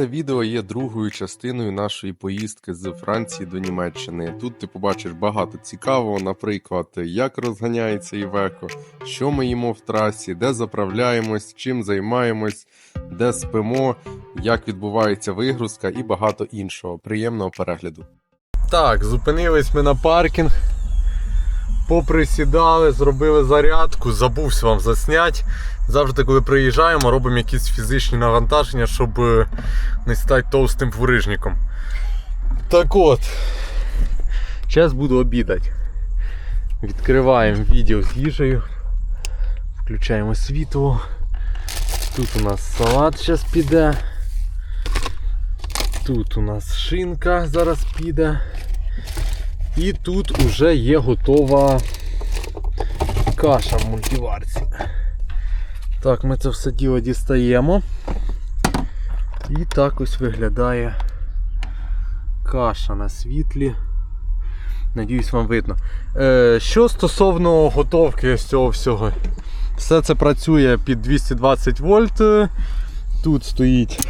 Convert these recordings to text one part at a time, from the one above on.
Це відео є другою частиною нашої поїздки з Франції до Німеччини. Тут ти побачиш багато цікавого, наприклад, як розганяється Івеко, що ми їмо в трасі, де заправляємось, чим займаємось, де спимо, як відбувається вигрузка і багато іншого. Приємного перегляду. Так, зупинились ми на паркінг. Поприсідали, зробили зарядку, забувся вам засняти. Завжди, коли приїжджаємо, робимо якісь фізичні навантаження, щоб е, не стати товстим фурижником. Так от, зараз буду обідати. Відкриваємо відео з їжею. Включаємо світло. Тут у нас салат зараз піде. Тут у нас шинка зараз піде. І тут уже є готова каша в мультиварці. Так, ми це все діло дістаємо. І так ось виглядає каша на світлі. Надіюсь, вам видно. Е, що стосовно готовки з цього всього, все це працює під 220 вольт. Тут стоїть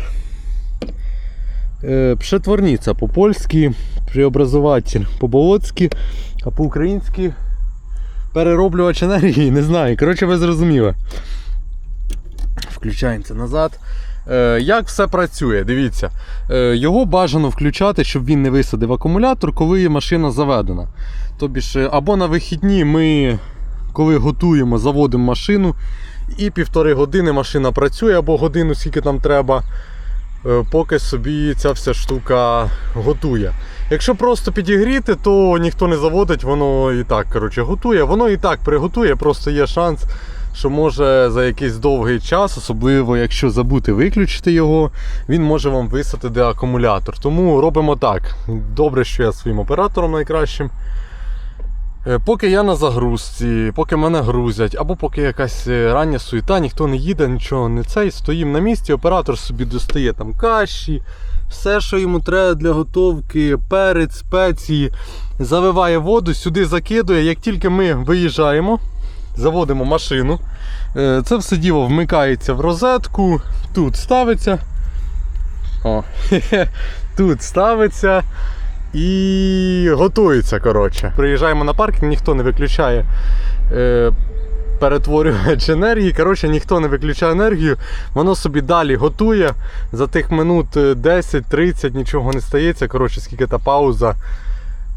пшетворниця по-польськи, преобразователь по-болоцьки, а по-українськи перероблювач енергії, не знаю. Коротше, ви зрозуміли. Включаємося назад. Е, як все працює? Дивіться, е, його бажано включати, щоб він не висадив акумулятор, коли машина заведена. Тобі ж, е, або на вихідні ми, коли готуємо, заводимо машину, і півтори години машина працює, або годину, скільки там треба, е, поки собі ця вся штука готує. Якщо просто підігріти, то ніхто не заводить, воно і так коротше, готує. Воно і так приготує, просто є шанс, що може за якийсь довгий час, особливо якщо забути виключити його, він може вам висадити акумулятор. Тому робимо так. Добре, що я своїм оператором найкращим. Е, Поки я на загрузці, поки мене грузять, або поки якась е, рання суєта, ніхто не їде, нічого не цей, стоїм на місці, оператор собі достає там каші, все, що йому треба для готовки, перець, спеції, завиває воду, сюди закидує. Як тільки ми виїжджаємо, заводимо машину, е, це все діло вмикається в розетку, тут ставиться. О, тут ставиться і готується. коротше. Приїжджаємо на паркінг, ніхто не виключає е, перетворювач енергії. Коротше, ніхто не виключає енергію, воно собі далі готує. За тих минут е, 10-30 нічого не стається. Коротше, скільки та пауза.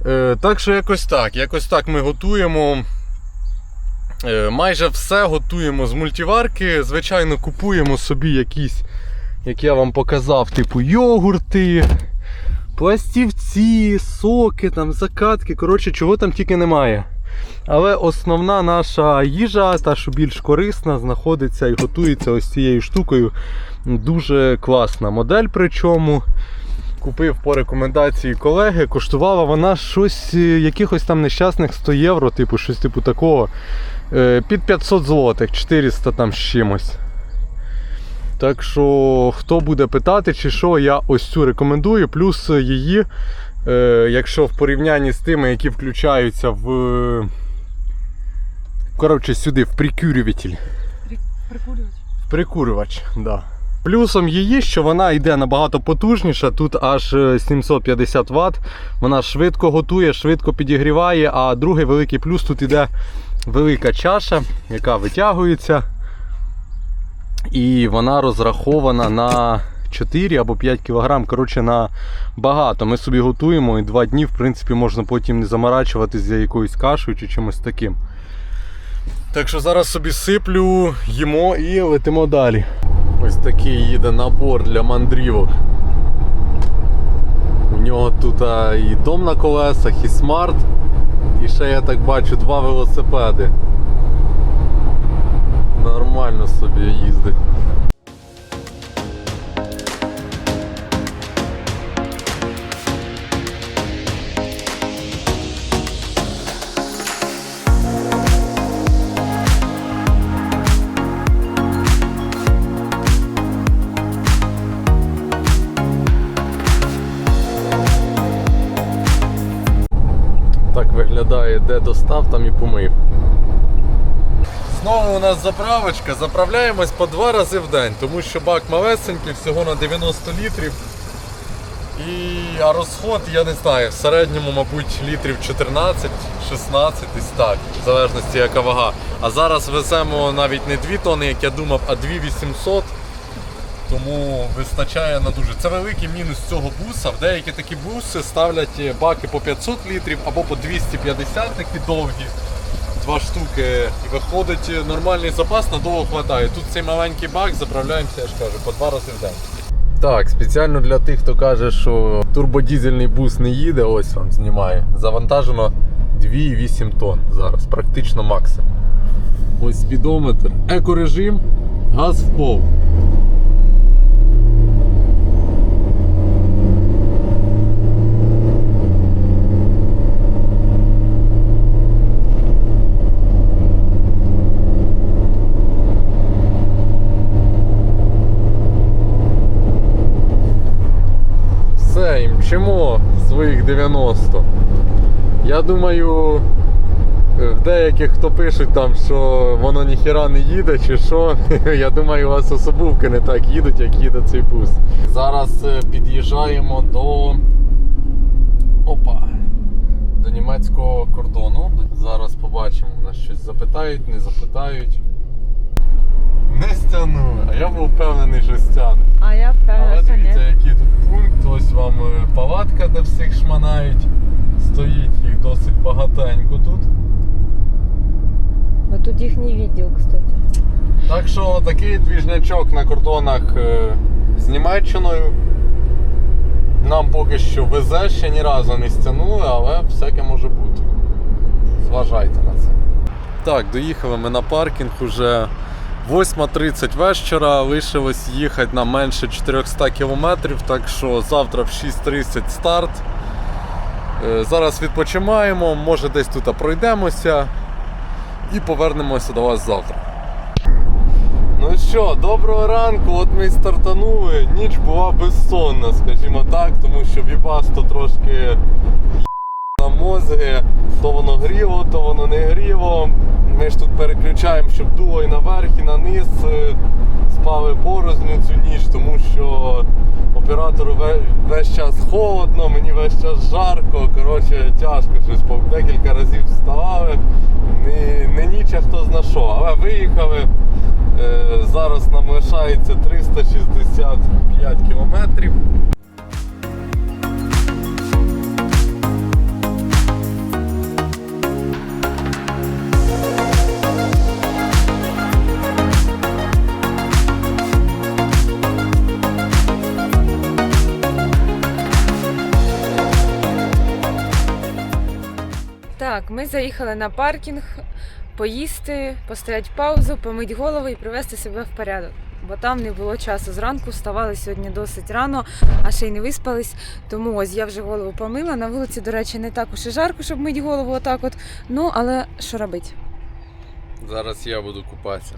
Е, так що якось так. Якось так ми готуємо. Е, майже все готуємо з мультиварки. Звичайно, купуємо собі якісь, як я вам показав, типу йогурти пластівці, соки, там, закатки, коротше, чого там тільки немає. Але основна наша їжа, та що більш корисна, знаходиться і готується ось цією штукою. Дуже класна модель. Причому купив по рекомендації колеги, коштувала вона щось, е, якихось там нещасних 100 євро, типу, щось типу такого. Е, Під 500 злотих, 400 там з чимось. Так що, хто буде питати, чи що, я ось цю рекомендую. Плюс її, е, якщо в порівнянні з тими, які включаються в. Коротше, сюди, в прикурюватель. Прикурювати. В прикурювач, да. Плюсом її, що вона йде набагато потужніша, тут аж е, 750 Вт. Вона швидко готує, швидко підігріває, а другий великий плюс тут іде велика чаша, яка витягується. І вона розрахована на 4 або 5 кг. Коротше, на багато. Ми собі готуємо і 2 дні, в принципі, можна потім не заморачуватись за якоюсь кашею чи чимось таким. Так що зараз собі сиплю, їмо і летимо далі. Ось такий їде набор для мандрівок. У нього тут і дом на колесах, і смарт, і ще я так бачу два велосипеди. Нормально собі їздить. Так виглядає, де достав, там і помив. Знову у нас заправочка. Заправляємось по два рази в день, тому що бак малесенький, всього на 90 літрів. І а розход, я не знаю, в середньому, мабуть, літрів 14-16, десь так, в залежності яка вага. А зараз веземо навіть не 2 тони, як я думав, а 2800. Тому вистачає на дуже. Це великий мінус цього буса. В деякі такі буси ставлять баки по 500 літрів або по 250 такі довгі. Два штуки. І виходить нормальний запас надовго хватає. Тут цей маленький бак заправляємося, я ж кажу, по два рази в день. Так, спеціально для тих, хто каже, що турбодізельний бус не їде, ось вам знімає. Завантажено 2,8 тонн зараз, практично максимум. Ось спідометр. Екорежим, газ в пол. І своїх 90. Я думаю, е, в деяких хто пишуть там, що воно ніхіра не їде чи що. Я думаю, у вас особувки не так їдуть, як їде цей бус. Зараз е, під'їжджаємо до. Опа. До німецького кордону. Зараз побачимо, нас щось запитають, не запитають. Не стягнули, а я був впевнений, що стягнуть. А я Але впевнена, що дивіться, який тут пункт, ось вам е, палатка, де всіх шманають. Стоїть їх досить багатенько тут. Бо тут їхній відділ, кстати. Так що такий двіжнячок на кордонах е, з Німеччиною. Нам поки що везе, ще ні разу не стягнули, але всяке може бути. Зважайте на це. Так, доїхали ми на паркінг уже 8.30 вечора. Лишилось їхати на менше 400 кілометрів, так що завтра в 6.30 старт. Е, Зараз відпочиваємо, може десь тут пройдемося і повернемося до вас завтра. Ну що, доброго ранку, от ми й стартанули. Ніч була безсонна, скажімо так, тому що Вібасто трошки на мозги. То воно гріло, то воно не гріло. Ми ж тут переключаємо, щоб дуло і наверх, і на низ. Е, Спали порозню цю ніч, тому що оператору весь час холодно, мені весь час жарко. Коротше, тяжко щось по декілька разів вставали. Не, не ніч, хто зна що. Але виїхали. Е, Зараз нам лишається 365 кілометрів. Ми заїхали на паркінг поїсти, постояти паузу, помити голову і привести себе в порядок. Бо там не було часу. Зранку вставали сьогодні досить рано, а ще й не виспались. Тому ось я вже голову помила. На вулиці, до речі, не так уж і жарко, щоб мити голову отак от. Ну, але що робити? Зараз я буду купатися.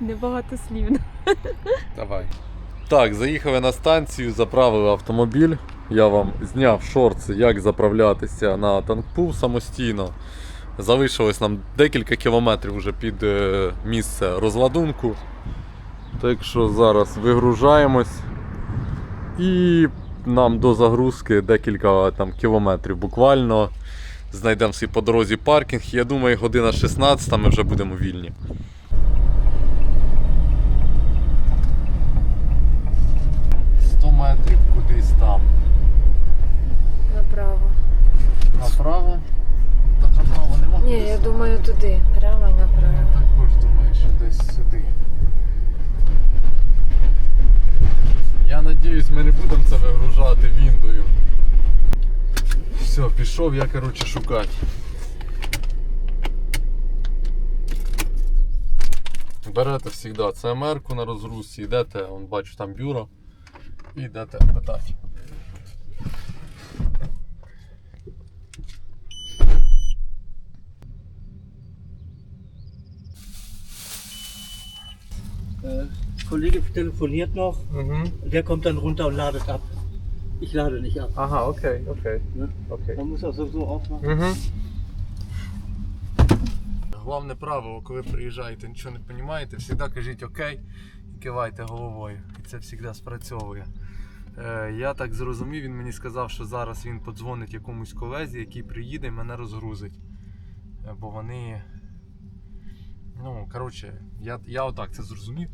Небагато слів. Давай. Так, заїхали на станцію, заправили автомобіль. Я вам зняв шорти, як заправлятися на танкпул самостійно. Залишилось нам декілька кілометрів вже під е, місце розладунку. Так що зараз вигружаємось. І нам до загрузки декілька там, кілометрів буквально. Знайдемо свій по дорозі паркінг. Я думаю, година 16 ми вже будемо вільні. Сто метрів кудись там. Направо. Направо. Та направо нема. Ні, я думаю, туди. Прямо і направо. Я також думаю, що десь сюди. Я надіюсь, ми не будемо це вигружати віндою. Все, пішов я, коротше, шукати. Берете завжди ЦМР-ку на розгрузці, йдете, он бачу там бюро, і йдете питати. Kollege telefoniert noch, Угу. der kommt dann runter und ladet ab. Ich lade nicht ab. Ага, окей, окей. Ne? окей. Man muss das so aufmachen. Угу. Головне правило, коли приїжджаєте, нічого не розумієте, завжди кажіть окей і кивайте головою. І це завжди спрацьовує. Е, я так зрозумів, він мені сказав, що зараз він подзвонить якомусь колезі, який приїде і мене розгрузить. Е, бо вони. Ну, коротше, я, я отак це зрозумів,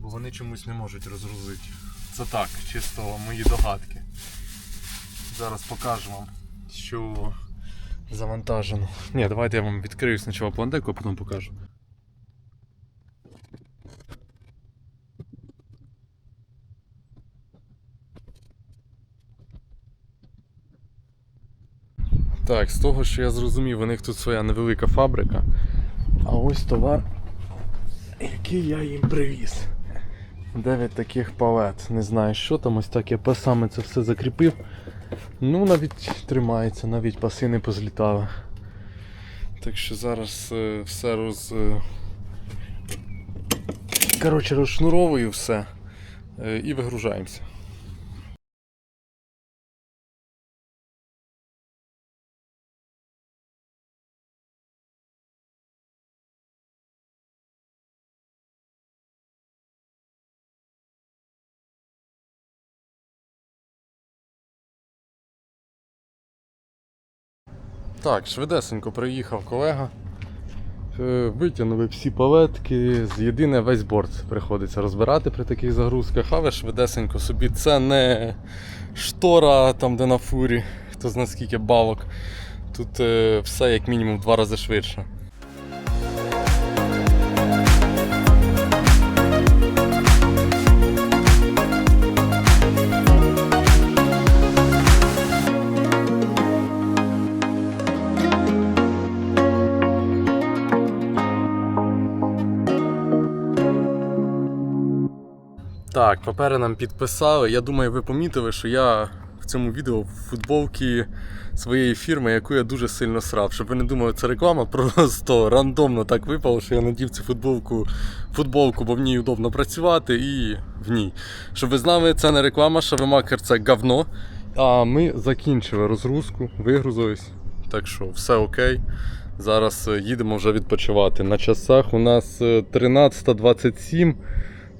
бо вони чомусь не можуть розгрузити. Це так, чисто мої догадки. Зараз покажу вам, що завантажено. Ні, давайте я вам відкрию спочатку пландеку, а потім покажу. Так, з того, що я зрозумів, у них тут своя невелика фабрика. А ось товар, який я їм привіз. 9 таких палет. Не знаю, що там, ось так я пасами це все закріпив. Ну, навіть тримається, навіть паси не позлітали. Так що зараз е, все роз. е, Коротше, розшнуровую все е, і вигружаємося. Так, швидесенько приїхав колега. Е, Витягнули всі палетки, з єдине весь борт приходиться розбирати при таких загрузках, але швидесенько собі це не штора там, де на фурі, хто зна скільки балок. Тут е, все як мінімум в два рази швидше. Так, папери нам підписали. Я думаю, ви помітили, що я в цьому відео в футболці своєї фірми, яку я дуже сильно срав. Щоб ви не думали, це реклама, просто рандомно так випало, що я надів цю футболку, футболку, бо в ній удобно працювати і в ній. Щоб ви знали, це не реклама, шавемакер це говно. А ми закінчили розгрузку, вигрузились. Так що все окей. Зараз е, їдемо вже відпочивати. На часах у нас е, 13.27.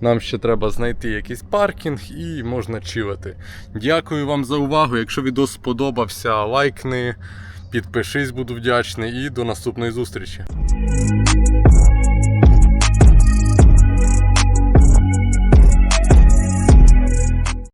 Нам ще треба знайти якийсь паркінг і можна чилити. Дякую вам за увагу. Якщо відео сподобався, лайкни, підпишись, буду вдячний і до наступної зустрічі.